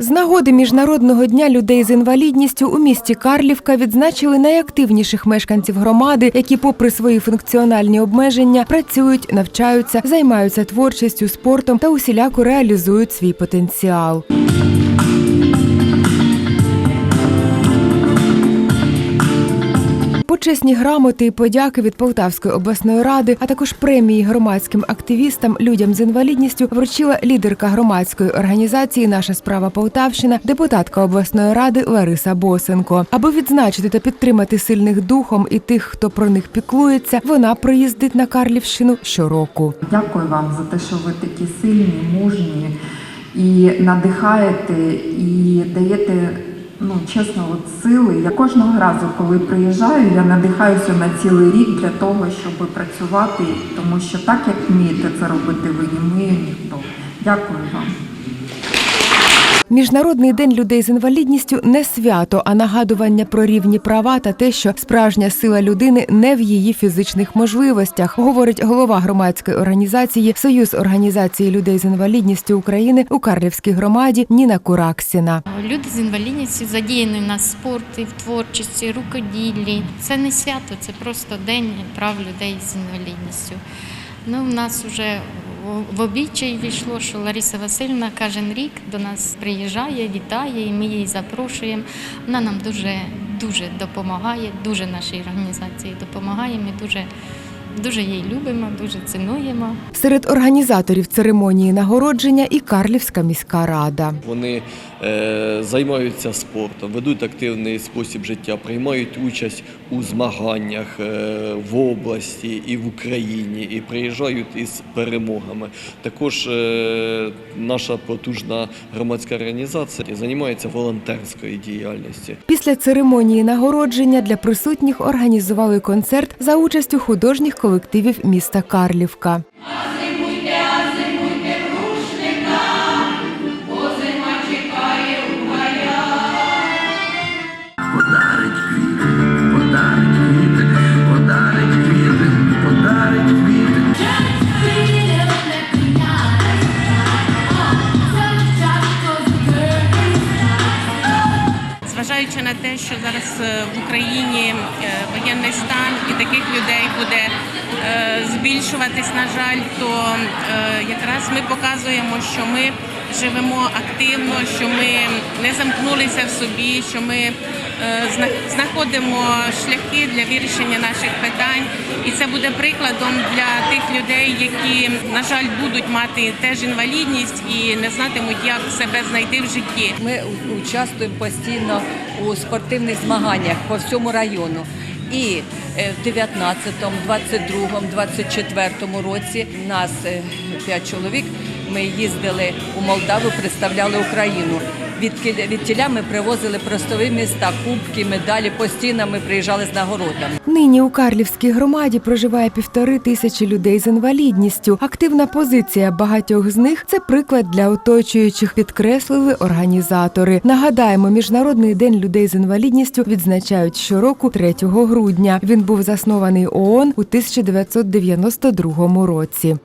З нагоди Міжнародного дня людей з інвалідністю у місті Карлівка відзначили найактивніших мешканців громади, які, попри свої функціональні обмеження, працюють, навчаються, займаються творчістю, спортом та усіляко реалізують свій потенціал. Почесні грамоти і подяки від Полтавської обласної ради, а також премії громадським активістам, людям з інвалідністю вручила лідерка громадської організації Наша справа Полтавщина, депутатка обласної ради Лариса Босенко. Аби відзначити та підтримати сильних духом і тих, хто про них піклується, вона приїздить на Карлівщину щороку. Дякую вам за те, що ви такі сильні, мужні і надихаєте, і даєте. Ну, чесно, от сили. Я кожного разу, коли приїжджаю, я надихаюся на цілий рік для того, щоб працювати, тому що так як вмієте це робити, ви не ніхто. Дякую вам. Міжнародний день людей з інвалідністю не свято, а нагадування про рівні права та те, що справжня сила людини не в її фізичних можливостях, говорить голова громадської організації Союз організації людей з інвалідністю України у Карлівській громаді Ніна Кураксіна. Люди з інвалідністю задіяні в нас спорті, в творчості, рукоділлі. Це не свято, це просто день прав людей з інвалідністю. Ну, в нас вже в обічай війшло, що Лариса Васильівна кожен рік до нас приїжджає, вітає, і ми її запрошуємо. Вона нам дуже дуже допомагає, дуже нашій організації допомагає. Ми дуже, дуже її любимо, дуже цінуємо. Серед організаторів церемонії нагородження і Карлівська міська рада. Вони е, займаються спортом, ведуть активний спосіб життя, приймають участь у змаганнях е, в області і в Україні, і приїжджають із перемогами. Також е, наша потужна громадська організація займається волонтерською діяльністю. Після церемонії нагородження для присутніх організували концерт за участю художніх колективів міста Карлівка. Зважаючи на те, що зараз е, в Україні е, воєнний стан і таких людей буде е, збільшуватись, на жаль, то якраз ми показуємо, що ми живемо активно, що ми не замкнулися в собі, що ми е, зна- знаходимо шляхи для вирішення наших питань. І це буде прикладом для тих людей, які, на жаль, будуть мати теж інвалідність і не знатимуть, як себе знайти в житті. Ми участвуємо постійно у спортивних змаганнях по всьому району. І е, в 19-му, 22-му, 24-му році нас е, п'ять чоловік. Ми їздили у Молдаву, представляли Україну. Від, від тіля ми привозили простові міста, кубки, медалі, постійно ми приїжджали з нагородами. Нині у Карлівській громаді проживає півтори тисячі людей з інвалідністю. Активна позиція багатьох з них це приклад для оточуючих, підкреслили організатори. Нагадаємо, міжнародний день людей з інвалідністю відзначають щороку 3 грудня. Він був заснований ООН у 1992 році.